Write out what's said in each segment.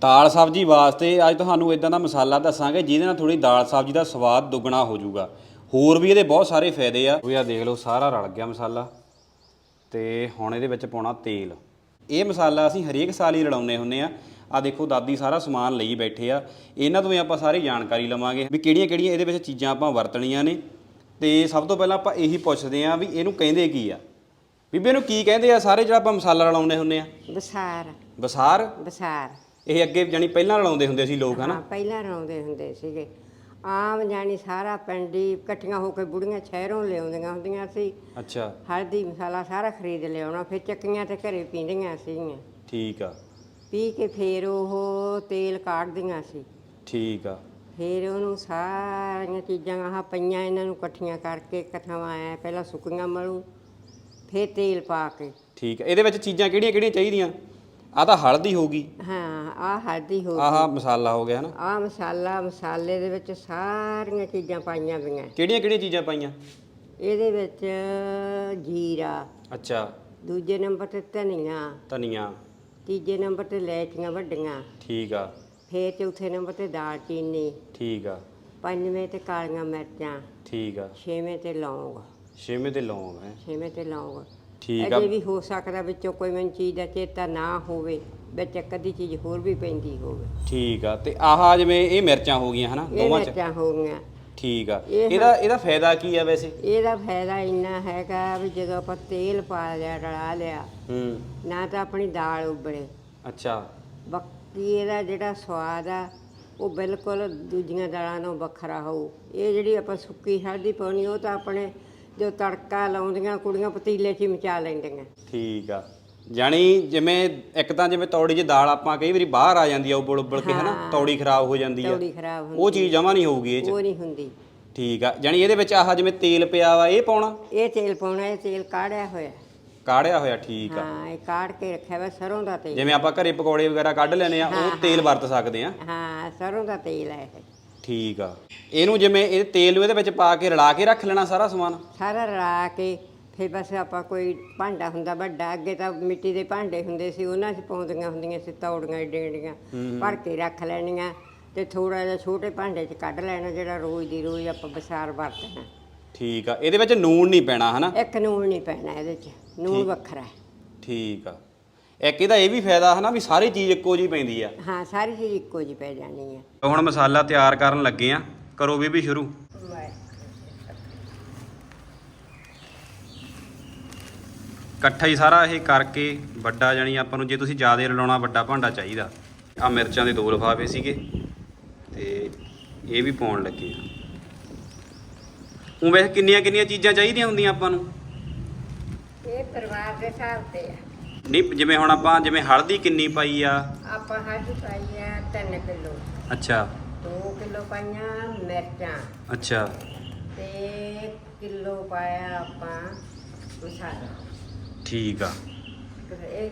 ਦਾਲ ਸਬਜ਼ੀ ਵਾਸਤੇ ਅੱਜ ਤੁਹਾਨੂੰ ਇਦਾਂ ਦਾ ਮਸਾਲਾ ਦੱਸਾਂਗੇ ਜਿਹਦੇ ਨਾਲ ਥੋੜੀ ਦਾਲ ਸਬਜ਼ੀ ਦਾ ਸਵਾਦ ਦੁੱਗਣਾ ਹੋ ਜਾਊਗਾ। ਹੋਰ ਵੀ ਇਹਦੇ ਬਹੁਤ ਸਾਰੇ ਫਾਇਦੇ ਆ। ਉਹ ਆ ਦੇਖ ਲਓ ਸਾਰਾ ਰਲ ਗਿਆ ਮਸਾਲਾ। ਤੇ ਹੁਣ ਇਹਦੇ ਵਿੱਚ ਪਾਉਣਾ ਤੇਲ। ਇਹ ਮਸਾਲਾ ਅਸੀਂ ਹਰੇਕ ਸਾਲ ਹੀ ਰਲਾਉਂਦੇ ਹੁੰਨੇ ਆ। ਆ ਦੇਖੋ ਦਾਦੀ ਸਾਰਾ ਸਮਾਨ ਲਈ ਬੈਠੇ ਆ। ਇਹਨਾਂ ਤੋਂ ਵੀ ਆਪਾਂ ਸਾਰੀ ਜਾਣਕਾਰੀ ਲਵਾਂਗੇ ਵੀ ਕਿਹੜੀਆਂ ਕਿਹੜੀਆਂ ਇਹਦੇ ਵਿੱਚ ਚੀਜ਼ਾਂ ਆਪਾਂ ਵਰਤਣੀਆਂ ਨੇ। ਤੇ ਸਭ ਤੋਂ ਪਹਿਲਾਂ ਆਪਾਂ ਇਹੀ ਪੁੱਛਦੇ ਆ ਵੀ ਇਹਨੂੰ ਕਹਿੰਦੇ ਕੀ ਆ? ਬੀਬੀ ਇਹਨੂੰ ਕੀ ਕਹਿੰਦੇ ਆ ਸਾਰੇ ਜਿਹੜਾ ਆਪਾਂ ਮਸਾਲਾ ਰਲਾਉਂਦੇ ਹੁੰਨੇ ਆ? ਬਸਾਰ। ਬਸਾਰ? ਬਸਾਰ। ਇਹ ਅੱਗੇ ਜਾਨੀ ਪਹਿਲਾਂ ਰਲਾਉਂਦੇ ਹੁੰਦੇ ਸੀ ਲੋਕ ਹਨਾ? ਹਾਂ ਪਹਿਲਾਂ ਰੌਂਦੇ ਹੁੰਦੇ ਸੀਗੇ। ਆਮ ਜਾਣੀ ਸਾਰਾ ਪਿੰਡ ਹੀ ਇਕੱਠੀਆਂ ਹੋ ਕੇ ਬੁੜੀਆਂ ਸ਼ਹਿਰੋਂ ਲਿਆਉਂਦੀਆਂ ਹੁੰਦੀਆਂ ਸੀ। ਅੱਛਾ। ਹਲਦੀ ਮਸਾਲਾ ਸਾਰਾ ਖਰੀਦ ਲਿਆਉਣਾ ਫਿਰ ਚੱਕੀਆਂ ਤੇ ਘਰੇ ਪੀਂਦੀਆਂ ਸੀਗੀਆਂ। ਠੀਕ ਆ। ਪੀ ਕੇ ਫਿਰ ਉਹ ਤੇਲ ਕਾੜਦੀਆਂ ਸੀ। ਠੀਕ ਆ। ਫਿਰ ਉਹਨੂੰ ਸਾਰੀਆਂ ਚੀਜ਼ਾਂ ਆਹ ਪਈਆਂ ਇਹਨਾਂ ਨੂੰ ਇਕੱਠੀਆਂ ਕਰਕੇ ਕਥਾਵਾਂ ਐ ਪਹਿਲਾਂ ਸੁੱਕੀਆਂ ਮਲੂ ਫਿਰ ਤੇਲ ਪਾ ਕੇ। ਠੀਕ ਆ। ਇਹਦੇ ਵਿੱਚ ਚੀਜ਼ਾਂ ਕਿਹੜੀਆਂ ਕਿਹੜੀਆਂ ਚਾਹੀਦੀਆਂ? ਆ ਤਾਂ ਹਲਦੀ ਹੋਗੀ ਹਾਂ ਆਹ ਹਲਦੀ ਹੋ ਆਹ ਮਸਾਲਾ ਹੋ ਗਿਆ ਹਨਾ। ਆਹ ਮਸਾਲਾ ਮਸਾਲੇ ਦੇ ਵਿੱਚ ਸਾਰੀਆਂ ਚੀਜ਼ਾਂ ਪਾਈਆਂ ਪਈਆਂ ਕਿਹੜੀਆਂ ਕਿਹੜੀਆਂ ਚੀਜ਼ਾਂ ਪਾਈਆਂ? ਇਹਦੇ ਵਿੱਚ ਜੀਰਾ ਅੱਛਾ। ਦੂਜੇ ਨੰਬਰ ਤੇ ਧਨੀਆ। ਧਨੀਆ। ਤੀਜੇ ਨੰਬਰ ਤੇ ਲੈਚੀਆਂ ਵੱਡੀਆਂ। ਠੀਕ ਆ। ਫੇਰ ਚੌਥੇ ਨੰਬਰ ਤੇ ਦਾਲਚੀਨੀ। ਠੀਕ ਆ। ਪੰਜਵੇਂ ਤੇ ਕਾਲੀਆਂ ਮਿਰਚਾਂ। ਠੀਕ ਆ। ਛੇਵੇਂ ਤੇ ਲੌਂਗ। ਛੇਵੇਂ ਤੇ ਲੌਂਗ ਹੈ। ਛੇਵੇਂ ਤੇ ਲੌਂਗ। ਠੀਕ ਆ। ਅਜੇ ਵੀ ਹੋ ਸਕਦਾ ਵਿੱਚੋਂ ਕੋਈ ਮੈਨੂੰ ਚੀਜ਼ ਦਾ ਚੇਤਾ ਨਾ ਹੋਵੇ ਵਿੱਚ ਇੱਕ ਅੱਧੀ ਚੀਜ਼ ਹੋਰ ਵੀ ਪੈਂਦੀ ਹੋਵੇ। ਠੀਕ ਆ ਤੇ ਆਹ ਜਿਵੇਂ ਇਹ ਮਿਰਚਾਂ ਹੋ ਗਈਆਂ ਹਨਾ ਇਹ ਦੋਵਾਂ ਚ? ਮਿਰਚਾਂ ਹੋ ਗਈਆਂ। ਠੀਕ ਆ। ਇਹ ਇਹਦਾ ਇਹਦਾ ਫਾਇਦਾ ਕੀ ਆ ਵੈਸੇ? ਇਹਦਾ ਫਾਇਦਾ ਇੰਨਾ ਹੈਗਾ ਵੀ ਜਦੋਂ ਆਪਾਂ ਤੇਲ ਪਾ ਲਿਆ ਰਲਾ ਲਿਆ ਹੂੰ। ਨਾ ਤਾਂ ਆਪਣੀ ਦਾਲ ਉਬਲੇ। ਅੱਛਾ। ਬਾਕੀ ਇਹਦਾ ਜਿਹੜਾ ਸਵਾਦ ਆ ਉਹ ਬਿਲਕੁਲ ਦੂਜੀਆਂ ਦਾਲਾਂ ਨਾਲੋਂ ਵੱਖਰਾ ਹੋਊ। ਇਹ ਜਿਹੜੀ ਆਪਾਂ ਸੁੱਕੀ ਹਲਦੀ ਪਾਉਣੀ ਉਹ ਤਾਂ ਆਪਣੇ ਜੋ ਤੜਕਾ ਲਾਉਂਦੀਆਂ ਕੁੜੀਆਂ ਪਤੀਲੇ 'ਚ ਹੀ ਮਚਾ ਲੈਂਦੀਆਂ। ਠੀਕ ਆ। ਜਾਣੀ ਜਿਵੇਂ ਇੱਕ ਤਾਂ ਜਿਵੇਂ ਤੌੜੀ 'ਚ ਦਾਲ ਆਪਾਂ ਕਈ ਵਾਰੀ ਬਾਹਰ ਆ ਜਾਂਦੀ ਆ ਉਬਲ ਉਬਲ ਕੇ ਹਨਾ? ਤੌੜੀ ਖਰਾਬ ਹੋ ਜਾਂਦੀ ਆ। ਤੌੜੀ ਖਰਾਬ ਹੁੰਦੀ ਉਹ ਚੀਜ਼ ਜਮਾ ਨਹੀਂ ਹੋਊਗੀ ਇਹ 'ਚ। ਉਹ ਨਹੀਂ ਹੁੰਦੀ। ਠੀਕ ਆ। ਜਾਣੀ ਇਹਦੇ ਵਿੱਚ ਆਹ ਜਿਵੇਂ ਤੇਲ ਪਿਆ ਵਾ ਇਹ ਪਾਉਣਾ? ਇਹ ਤੇਲ ਪਾਉਣਾ ਇਹ ਤੇਲ ਕਾੜਿਆ ਹੋਇਆ। ਕਾੜਿਆ ਹੋਇਆ ਠੀਕ ਆ। ਹਾਂ ਇਹ ਕਾੜ ਕੇ ਰੱਖਿਆ ਵਾ ਸਰੋਂ ਦਾ ਤੇਲ। ਜਿਵੇਂ ਆਪਾਂ ਘਰੇ ਪਕੌੜੇ ਵਗੈਰਾ ਕੱਢ ਲੈਨੇ ਆ ਉਹ ਤੇਲ ਵਰਤ ਸਕਦੇ ਆ। ਹਾਂ ਸਰੋਂ ਦਾ ਤੇਲ ਹੈ ਇਹ। ਠੀਕ ਆ। ਇਹਨੂੰ ਜਿਵੇਂ ਇਹ ਤੇਲ ਨੂੰ ਇਹਦੇ ਵਿੱਚ ਪਾ ਕੇ ਰਲਾ ਕੇ ਰੱਖ ਲੈਣਾ ਸਾਰਾ ਸਮਾਨ। ਸਾਰਾ ਰਲਾ ਕੇ ਫਿਰ ਬਸ ਆਪਾਂ ਕੋਈ ਭਾਂਡਾ ਹੁੰਦਾ ਵੱਡਾ ਅੱਗੇ ਤਾਂ ਮਿੱਟੀ ਦੇ ਭਾਂਡੇ ਹੁੰਦੇ ਸੀ ਉਹਨਾਂ 'ਚ ਪਾਉਂਦੀਆਂ ਹੁੰਦੀਆਂ ਸੀ ਤੌੜੀਆਂ ਡੇਂਡੀਆਂ ਭਰ ਕੇ ਰੱਖ ਲੈਣੀਆਂ ਤੇ ਥੋੜਾ ਜਿਹਾ ਛੋਟੇ ਭਾਂਡੇ 'ਚ ਕੱਢ ਲੈਣਾ ਜਿਹੜਾ ਰੋਜ਼ ਦੀ ਰੋਜ਼ ਆਪਾਂ ਬਸਾਰ ਵਰਤਣਾ। ਠੀਕ ਆ ਇਹਦੇ ਵਿੱਚ ਨੂਣ ਨਹੀਂ ਪੈਣਾ ਹਨਾ? ਇੱਕ ਨੂਣ ਨਹੀਂ ਪੈਣਾ ਇਹਦੇ 'ਚ ਨੂਣ ਵੱਖਰਾ ਹੈ। ਠੀਕ ਆ। ਇੱਕ ਇਹਦਾ ਇਹ ਵੀ ਫਾਇਦਾ ਹਨਾ ਵੀ ਸਾਰੀ ਚੀਜ਼ ਇੱਕੋ ਜਿਹੀ ਪੈਂਦੀ ਆ। ਹਾਂ ਸਾਰੀ ਚੀਜ਼ ਇੱਕੋ ਜਿਹੀ ਪੈ ਜਾਣੀ ਹੈ ਹੁਣ ਮਸਾਲਾ ਤਿਆਰ ਕਰਨ ਲੱਗੇ ਆ। ਕਰੋ ਵੀ ਵੀ ਸ਼ੁਰੂ। ਇਕੱਠਾ ਹੀ ਸਾਰਾ ਇਹ ਕਰਕੇ ਵੱਡਾ ਜਾਣੀ ਆਪਾਂ ਨੂੰ ਜੇ ਤੁਸੀਂ ਜ਼ਿਆਦਾ ਰਲਾਉਣਾ ਵੱਡਾ ਭਾਂਡਾ ਚਾਹੀਦਾ। ਆ ਮਿਰਚਾਂ ਦੇ ਦੋ ਲਿਫਾਫੇ ਸੀਗੇ ਤੇ ਇਹ ਵੀ ਪਾਉਣ ਲੱਗੇ ਆ। ਉਹ ਵੈਸੇ ਕਿੰਨੀਆਂ ਕਿੰਨੀਆਂ ਚੀਜ਼ਾਂ ਚਾਹੀਦੀਆਂ ਹੁੰਦੀਆਂ ਆਪਾਂ ਨੂੰ? ਇਹ ਪਰਿਵਾਰ ਦੇ ਹਿਸਾਬ ਤੇ ਆ। ਨਹੀਂ ਜਿਵੇਂ ਹੁਣ ਆਪਾਂ ਜਿਵੇਂ ਹਲਦੀ ਕਿੰਨੀ ਪਾਈ ਆ? ਆਪਾਂ ਹਲਦੀ ਪਾਈ ਆ 3 ਕਿਲੋ। ਅੱਛਾ। 2 ਕਿਲੋ ਪਾਈਆਂ ਮਿਰਚਾਂ। ਅੱਛਾ। ਤੇ ਕਿਲੋ ਪਾਇਆ ਆਪਾਂ ਮਸਾਲਾ। ਠੀਕ ਆ। ਇਹ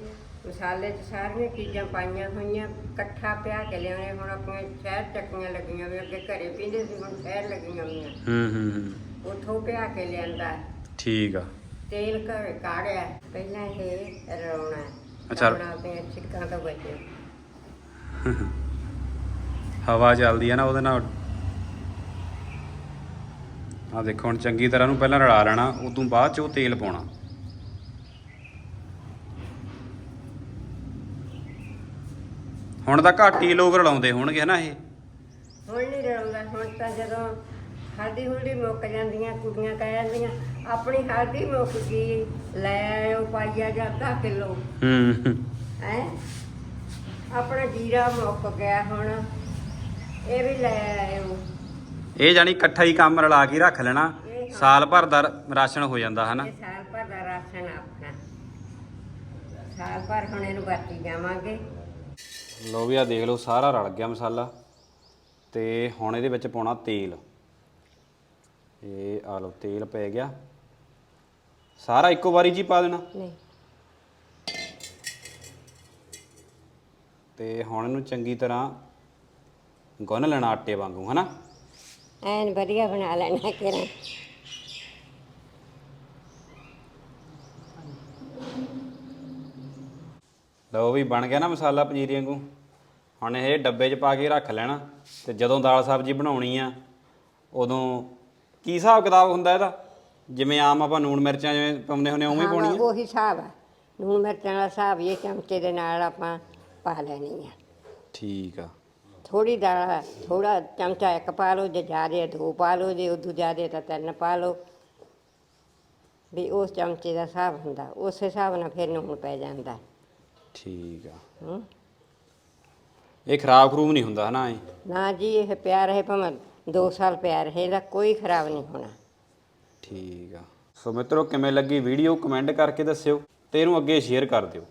ਮਸਾਲੇ 'ਚ ਸਾਰੀਆਂ ਚੀਜ਼ਾਂ ਪਾਈਆਂ ਹੋਈਆਂ ਇਕੱਠਾ ਪਿਆ ਕੇ ਲਿਆਉਣੇ ਹੁਣ ਆਪਣੇ ਸ਼ਹਿਰ ਚੱਕੀਆਂ ਲੱਗੀਆਂ ਵੀ ਅੱਗੇ ਘਰੇ ਪੀਂਦੇ ਸੀ ਹੁਣ ਸ਼ਹਿਰ ਲੱਗੀਆਂ ਹੋਈਆਂ। ਹੂੰ ਹੂੰ ਹੂੰ। ਉਥੋਂ ਪਿਆ ਕੇ ਲਿਆਂਦਾ। ਠੀਕ ਆ। ਤੇਲ ਘਰ ਕਾੜਿਆ ਪਹਿਲਾਂ ਇਹ ਰਲਾਉਣਾ ਅੱਛਾ। ਛਿੱਕਾਂ ਤੋਂ ਹਵਾ ਚੱਲਦੀ ਆ ਨਾ ਉਹਦੇ ਨਾਲ। ਆ ਦੇਖੋ ਹੁਣ ਚੰਗੀ ਤਰ੍ਹਾਂ ਨੂੰ ਪਹਿਲਾਂ ਰਲਾ ਲੈਣਾ ਉਦੋਂ ਬਾਅਦ ਚ ਉਹ ਤੇਲ ਪਾਉਣਾ। ਹੁਣ ਤਾਂ ਘੱਟ ਹੀ ਲੋਕ ਰਲਾਉਂਦੇ ਹੋਣਗੇ ਹਨਾ ਇਹ। ਹੁਣ ਨਹੀਂ ਰਲਾਉਂਦਾ ਹੁਣ ਤਾਂ ਜਦੋਂ ਹਲਦੀ ਹੁਲਦੀ ਮੁੱਕ ਜਾਂਦੀਆਂ ਕੁੜੀਆਂ ਕਹਿ ਜਾਂਦੀਆਂ ਆਪਣੀ ਹਲਦੀ ਮੁੱਕ ਗਈ ਲੈ ਆਇਓ ਪਾਈਆ ਜਾਂ ਕਿਲੋ। ਹੂੰ। ਹੈ? ਆਪਣਾ ਜੀਰਾ ਮੁੱਕ ਗਿਆ ਹੁਣ ਇਹ ਵੀ ਲੈ ਆਇਓ। ਇਹ ਜਾਨੀ ਇਕੱਠਾ ਹੀ ਕੰਮ ਰਲਾ ਕੇ ਰੱਖ ਲੈਣਾ ਇਹ ਹਾਂ। ਸਾਲ ਭਰ ਦਾ ਰਾਸ਼ਨ ਹੋ ਜਾਂਦਾ ਹਨਾ? ਇਹ ਸਾਲ ਭਰ ਦਾ ਰਾਸ਼ਨ ਆਪਣਾ। ਸਾਲ ਭਰ ਹੁਣ ਇਹਨੂੰ ਵਰਤੀ ਜਾਵਾਂਗੇ। ਲੋ ਵੀ ਆ ਦੇਖ ਲਓ ਸਾਰਾ ਰਲ ਗਿਆ ਮਸਾਲਾ। ਤੇ ਹੁਣ ਇਹਦੇ ਵਿੱਚ ਪਾਉਣਾ ਤੇਲ। ਇਹ ਆ ਲਓ ਤੇਲ ਪੈ ਗਿਆ। ਸਾਰਾ ਇੱਕੋ ਵਾਰੀ ਜੀ ਪਾ ਦੇਣਾ? ਨਹੀਂ। ਤੇ ਹੁਣ ਇਹਨੂੰ ਚੰਗੀ ਤਰ੍ਹਾਂ ਗੁੰਨ ਲੈਣਾ ਆਟੇ ਵਾਂਗੂ ਹਨਾ? ਐਨ ਵਧੀਆ ਬਣਾ ਲੈਣਾ ਕਿਰਾਂ ਲਓ ਵੀ ਬਣ ਗਿਆ ਨਾ ਮਸਾਲਾ ਪੰਜੀਰੀ ਵਾਂਗੂ। ਹੁਣ ਇਹ ਡੱਬੇ 'ਚ ਪਾ ਕੇ ਰੱਖ ਲੈਣਾ ਤੇ ਜਦੋਂ ਦਾਲ ਸਬਜ਼ੀ ਬਣਾਉਣੀ ਆ ਉਦੋਂ ਕੀ ਹਿਸਾਬ ਕਿਤਾਬ ਹੁੰਦਾ ਇਹਦਾ? ਜਿਵੇਂ ਆਮ ਆਪਾਂ ਨੂਣ ਮਿਰਚਾਂ ਜਿਵੇਂ ਪਾਉਂਦੇ ਹੁੰਦੇ ਉਵੇਂ ਹੀ ਹਾਂ, ਪਾਉਣੀ ਆ ਉਹੀ ਹਿਸਾਬ ਆ। ਲੂਣ ਮਿਰਚਾਂ ਦਾ ਹਿਸਾਬ ਇਹ ਚਮਚੇ ਦੇ ਨਾਲ ਆਪਾਂ ਪਾ ਲੈਣੀ ਆ। ਠੀਕ ਆ। ਥੋੜੀ ਦਾਲ ਥੋੜਾ ਚਮਚਾ ਇੱਕ ਪਾ ਲਓ ਜੇ ਜ਼ਿਆਦੇ ਦੋ ਪਾ ਲਓ ਜੇ ਉਦੋਂ ਜ਼ਿਆਦੇ ਤਾਂ ਤਿੰਨ ਪਾ ਲਓ। ਵੀ ਉਸ ਚਮਚੇ ਦਾ ਹਿਸਾਬ ਹੁੰਦਾ ਉਸ ਹਿਸਾਬ ਨਾਲ ਫਿਰ ਨੂਣ ਪੈ ਜਾਂਦਾ। ਠੀਕ ਆ। ਹੂੰ। ਇਹ ਖਰਾਬ ਖਰੂਬ ਨਹੀਂ ਹੁੰਦਾ ਹਨਾ ਇਹ? ਨਾ ਜੀ ਇਹ ਪਿਆ ਰਹੇ ਭਾਵੇਂ 2 ਸਾਲ ਪਿਆ ਰਹੇ, ਇਹਦਾ ਕੋਈ ਖਰਾਬ ਨਹੀਂ ਹੋਣਾ। ਠੀਕ ਆ। ਸੋ ਮਿੱਤਰੋ, ਕਿਵੇਂ ਲੱਗੀ ਵੀਡੀਓ ਕਮੈਂਟ ਕਰਕੇ ਦੱਸਿਓ ਤੇ ਇਹਨੂੰ ਅੱਗੇ ਸ਼ੇਅਰ ਕਰ ਦਿਓ।